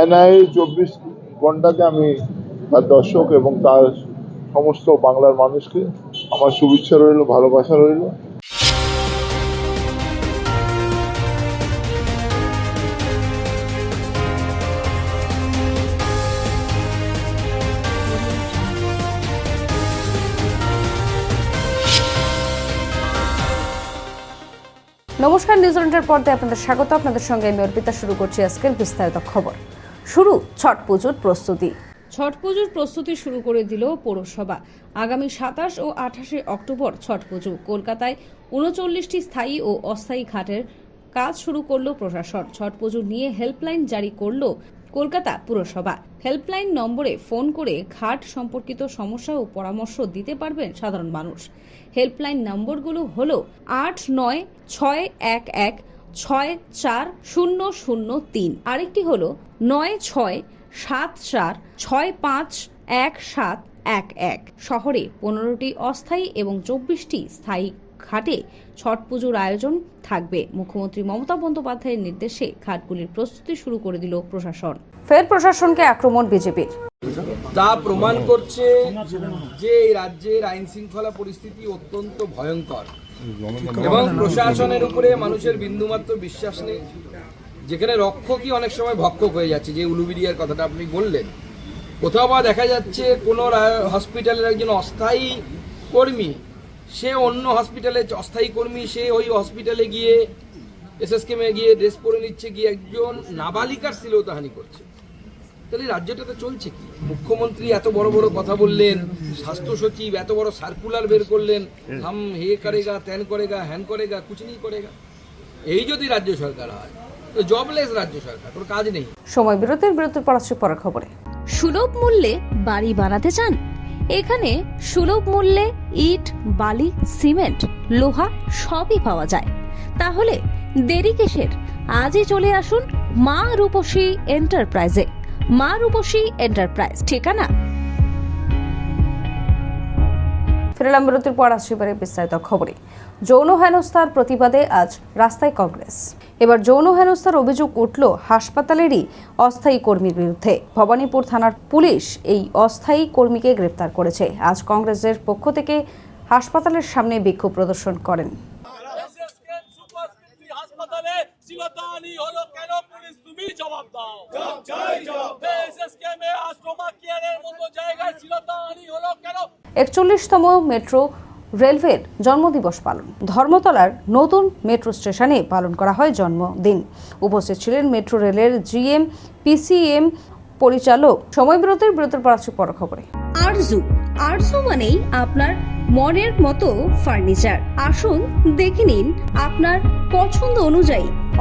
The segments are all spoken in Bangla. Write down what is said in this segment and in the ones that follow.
এনআই চব্বিশ ঘন্টাতে আমি তার দর্শক এবং তার সমস্ত বাংলার মানুষকে আমার শুভেচ্ছা রইল, ভালোবাসা রইল। নমস্কার নিউজিল্যান্ডের পর্দায় আপনাদের স্বাগত। আপনাদের সঙ্গে আমি অর্পিতা, শুরু করছি আজকের বিস্তারিত খবর। শুরু ছট পুজোর প্রস্তুতি। ছট পুজোর প্রস্তুতি শুরু করে দিল পৌরসভা। আগামী সাতাশ ও আঠাশে অক্টোবর ছট পুজো। কলকাতায় উনচল্লিশটি স্থায়ী ও অস্থায়ী ঘাটের কাজ শুরু করল প্রশাসন। ছট পুজো নিয়ে হেল্পলাইন জারি করল কলকাতা পুরসভা। হেল্পলাইন নম্বরে ফোন করে ঘাট সম্পর্কিত সমস্যা ও পরামর্শ দিতে পারবেন সাধারণ মানুষ। হেল্পলাইন নম্বরগুলো হল আট নয় ছয় এক এক ছয় চার শূন্য শূন্য তিন। আরেকটি হলো নয় ছয় সাত চার ছয় পাঁচ এক সাত এক এক। শহরে পনেরোটি অস্থায়ী এবং চব্বিশটি স্থায়ী ঘাটে ছট পুজোর আয়োজন থাকবে। মুখ্যমন্ত্রী মমতা বন্দ্যোপাধ্যায়ের নির্দেশে ঘাটগুলির প্রস্তুতি শুরু করে দিল প্রশাসন। ফের প্রশাসনকে আক্রমণ বিজেপির। তা প্রমাণ করছে যে এই রাজ্যের আইন শৃঙ্খলা পরিস্থিতি অত্যন্ত ভয়ঙ্কর। এবং প্রশাসনের উপরে মানুষের বিন্দুমাত্র বিশ্বাস নেই। যেখানে রক্ষকই অনেক সময় ভক্ষক হয়ে যাচ্ছে, যে উলুবিরিয়ার কথাটা আপনি বললেন। কোথাও বা দেখা যাচ্ছে কোনো হসপিটালের একজন অস্থায়ী কর্মী, সে অন্য হসপিটালে, অস্থায়ী কর্মী, সে ওই হসপিটালে গিয়ে, এসএসকেমে গিয়ে ড্রেস পরে নিচ্ছে, গিয়ে একজন নাবালিকার শ্লীলতাহানি করছে। তাহলে রাজ্যটাতে চলছে কি? মুখ্যমন্ত্রী এত বড় বড় কথা বললেন স্বাস্থ্য সচিব এত বড় সার্কুলার বের করলেন হাম হে করেগা ত্যান করেগা হ্যান করেগা কুছ নেই করেগা। এই যদি রাজ্য সরকার হয় তো জবলেস রাজ্য সরকার কোনো কাজ নেই। সময় বিরতির বিরতি পড়াচ্ছি পরের খবরে। সুলভ মূল্যে বাড়ি বানাতে চান? এখানে সুলভ মূল্যে ইট বালি সিমেন্ট লোহা সবই পাওয়া যায়। তাহলে দেরি কিসের? আজই চলে আসুন মা রূপসী এন্টারপ্রাইজে। মা রূপসী এন্টারপ্রাইজ, ঠিকানা? ফিরলাম বিরতির পর আসছি এবারে বিস্তারিত খবরে। যৌন হেনস্থার প্রতিবাদে আজ রাস্তায় কংগ্রেস। এবার যৌন হেনস্থার অভিযোগ উঠল হাসপাতালেরই অস্থায়ী কর্মীর বিরুদ্ধে। ভবানীপুর থানার পুলিশ এই অস্থায়ী কর্মীকে গ্রেপ্তার করেছে। আজ কংগ্রেসের পক্ষ থেকে হাসপাতালের সামনে বিক্ষোভ প্রদর্শন করেন। হলো কেন? একচল্লিশতম মেট্রো রেলওয়ের জন্মদিবস পালন। ধর্মতলার নতুন মেট্রো স্টেশনে পালন করা হয় জন্মদিন। উপস্থিত ছিলেন মেট্রো রেলের জিএম পিসিএম পরিচালক সময় বিরতির বিরতির পর আসছি পর খবরে। আরজু। আরজু মানেই আপনার মনের মতো ফার্নিচার। আসুন দেখে নিন আপনার পছন্দ অনুযায়ী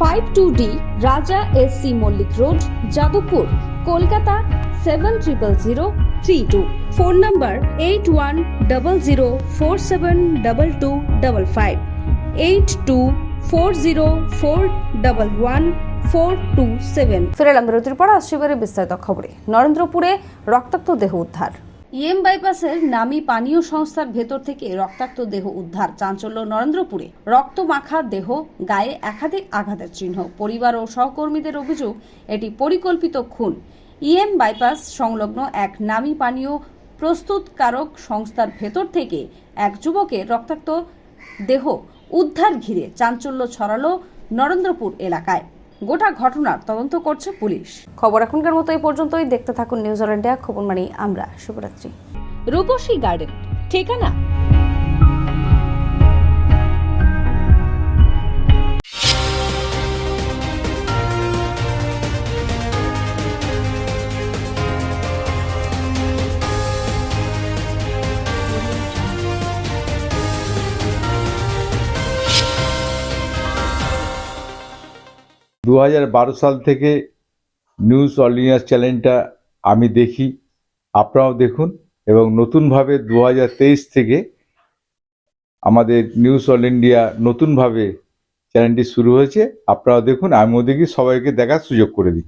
Five two D, Raja S C Mallick road, Jadavpur, Kolkata seven triple zero three two. Phone number eight one double zero four seven double two double five, eight two four zero four double one four two seven. ফিরেলাম বিরতির পর, আসছি বিস্তারিত খবরে। নরেন্দ্রপুরে রক্তাক্ত দেহ উদ্ধার। ইএম বাইপাসের নামি পানীয় সংস্থার ভেতর থেকে রক্তাক্ত দেহ উদ্ধার, চাঞ্চল্য নরেন্দ্রপুরে। রক্ত মাখা দেহ গায়ে একাধিক আঘাতের চিহ্ন। পরিবার ও সহকর্মীদের অভিযোগ, এটি পরিকল্পিত খুন। ইএম বাইপাস সংলগ্ন এক নামি পানীয় প্রস্তুতকারক সংস্থার ভেতর থেকে এক যুবকের রক্তাক্ত দেহ উদ্ধার ঘিরে চাঞ্চল্য ছড়ালো নরেন্দ্রপুর এলাকায়। গোটা ঘটনার তদন্ত করছে পুলিশ। খবর এখনকার মতো এই পর্যন্তই। দেখতে থাকুন নিউজিল্যান্ডে খবর মানে আমরা। শুভরাত্রি। রূপসী গার্ডেন। ঠিকানা দু সাল থেকে নিউজ অল ইন্ডিয়া চ্যানেলটা আমি দেখি, আপনারাও দেখুন এবং নতুনভাবে দু হাজার তেইশ থেকে আমাদের নিউজ অল ইন্ডিয়া নতুনভাবে চ্যানেলটি শুরু হয়েছে, আপনারাও দেখুন আমি ওদেরকে সবাইকে দেখার সুযোগ করে দিই।